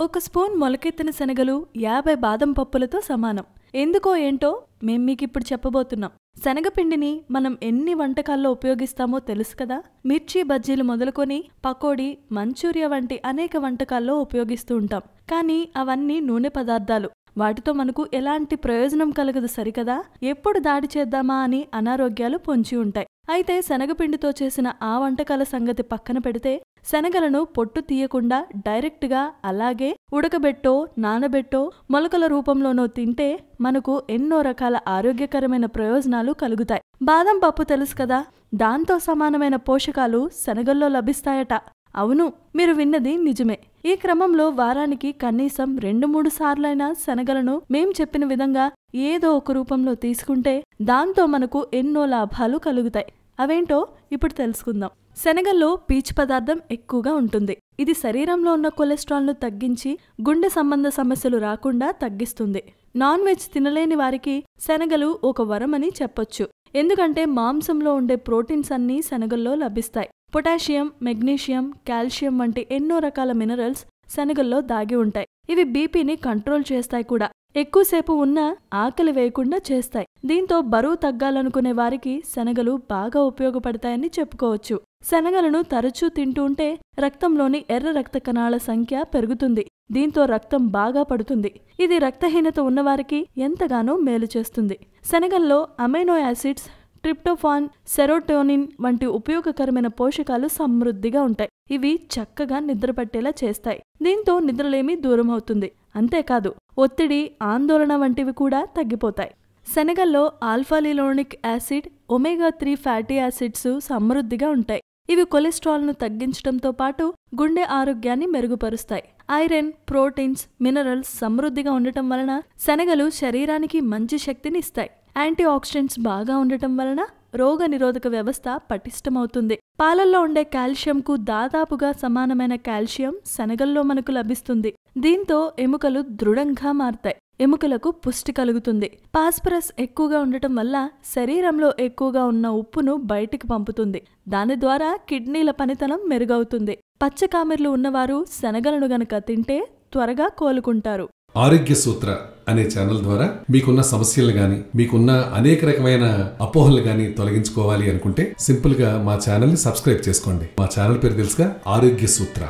ఒక స్పూన్ మొలకెత్తిన శనగలు యాభై బాదం పప్పులతో సమానం. ఎందుకో ఏంటో మేం మీకిప్పుడు చెప్పబోతున్నాం. శనగపిండిని మనం ఎన్ని వంటకాల్లో ఉపయోగిస్తామో తెలుసు కదా? మిర్చి బజ్జీలు మొదలుకొని పకోడీ మంచూరియా వంటి అనేక వంటకాల్లో ఉపయోగిస్తూ ఉంటాం. కానీ అవన్నీ నూనె పదార్థాలు. వాటితో మనకు ఎలాంటి ప్రయోజనం కలగదు సరికదా? ఎప్పుడు దాడి చేద్దామా అని అనారోగ్యాలు పొంచి ఉంటాయి. అయితే శనగపిండితో చేసిన ఆ వంటకాల సంగతి పక్కన పెడితే శనగలను పొట్టు తీయకుండా డైరెక్ట్గా అలాగే ఉడకబెట్టో నానబెట్టో మొలకల రూపంలోనో తింటే మనకు ఎన్నో రకాల ఆరోగ్యకరమైన ప్రయోజనాలు కలుగుతాయి. బాదం పప్పు తెలుసు కదా దాంతో సమానమైన పోషకాలు శనగల్లో లభిస్తాయట. అవును మీరు విన్నది నిజమే. ఈ క్రమంలో వారానికి కనీసం రెండు మూడు సార్లైనా శనగలను మేం చెప్పిన విధంగా ఏదో ఒక రూపంలో తీసుకుంటే దాంతో మనకు ఎన్నో లాభాలు కలుగుతాయి. అవేంటో ఇప్పుడు తెలుసుకుందాం. శనగల్లో పీచు పదార్థం ఎక్కువగా ఉంటుంది. ఇది శరీరంలో ఉన్న కొలెస్ట్రాల్ను తగ్గించి గుండె సంబంధ సమస్యలు రాకుండా తగ్గిస్తుంది. నాన్ వెజ్ తినలేని వారికి శనగలు ఒక వరమని చెప్పొచ్చు. ఎందుకంటే మాంసంలో ఉండే ప్రోటీన్స్ అన్నీ శనగల్లో లభిస్తాయి. పొటాషియం మెగ్నీషియం కాల్షియం వంటి ఎన్నో రకాల మినరల్స్ శనగల్లో దాగి ఉంటాయి. ఇవి బీపీని కంట్రోల్ చేస్తాయి కూడా. ఎక్కువసేపు ఉన్నా ఆకలి వేయకుండా చేస్తాయి. దీంతో బరువు తగ్గాలనుకునే వారికి శనగలు బాగా ఉపయోగపడతాయని చెప్పుకోవచ్చు. శనగలను తరచూ తింటూ ఉంటే రక్తంలోని ఎర్ర రక్త కణాల సంఖ్య పెరుగుతుంది. దీంతో రక్తం బాగా పడుతుంది. ఇది రక్తహీనత ఉన్నవారికి ఎంతగానో మేలు చేస్తుంది. శనగల్లో అమైనో యాసిడ్స్ ట్రిప్టోఫాన్ సెరోటోనిన్ వంటి ఉపయోగకరమైన పోషకాలు సమృద్ధిగా ఉంటాయి. ఇవి చక్కగా నిద్రపట్టేలా చేస్తాయి. దీంతో నిద్రలేమి దూరం అవుతుంది అంతేకాదు ఒత్తిడి ఆందోళన వంటివి కూడా తగ్గిపోతాయి. శనగల్లో alpha linolenic acid omega three fatty acids సమృద్ధిగా ఉంటాయి. ఇవి కొలెస్ట్రాల్ను తగ్గించడంతో పాటు గుండె ఆరోగ్యాన్ని మెరుగుపరుస్తాయి. ఐరన్ ప్రోటీన్స్ మినరల్స్ సమృద్ధిగా ఉండటం వలన శనగలు శరీరానికి మంచి శక్తిని ఇస్తాయి. యాంటీ ఆక్సిడెంట్స్ బాగా ఉండటం వలన రోగ నిరోధక వ్యవస్థ పటిష్టమవుతుంది. పాలల్లో ఉండే కాల్షియంకు దాదాపుగా సమానమైన కాల్షియం శనగల్లో మనకు లభిస్తుంది. దీంతో ఎముకలు దృఢంగా మారతాయి. ఎముకలకు పుష్టి కలుగుతుంది. పాస్పరస్ ఎక్కువగా ఉండటం వల్ల శరీరంలో ఎక్కువగా ఉన్న ఉప్పును బయటికి పంపుతుంది. దాని ద్వారా కిడ్నీల పనితనం మెరుగవుతుంది. పచ్చకామెర్లు ఉన్నవారు శనగలను గనక తింటే త్వరగా కోలుకుంటారు. ఆరోగ్య సూత్ర అనే ఛానల్ ద్వారా మీకున్న సమస్యలు గాని మీకున్న అనేక రకమైన అపోహలు గాని తొలగించుకోవాలి అనుకుంటే సింపుల్గా మా ఛానల్ని సబ్స్క్రైబ్ చేసుకోండి. మా ఛానల్ పేరు తెలుసుగా ఆరోగ్య సూత్ర.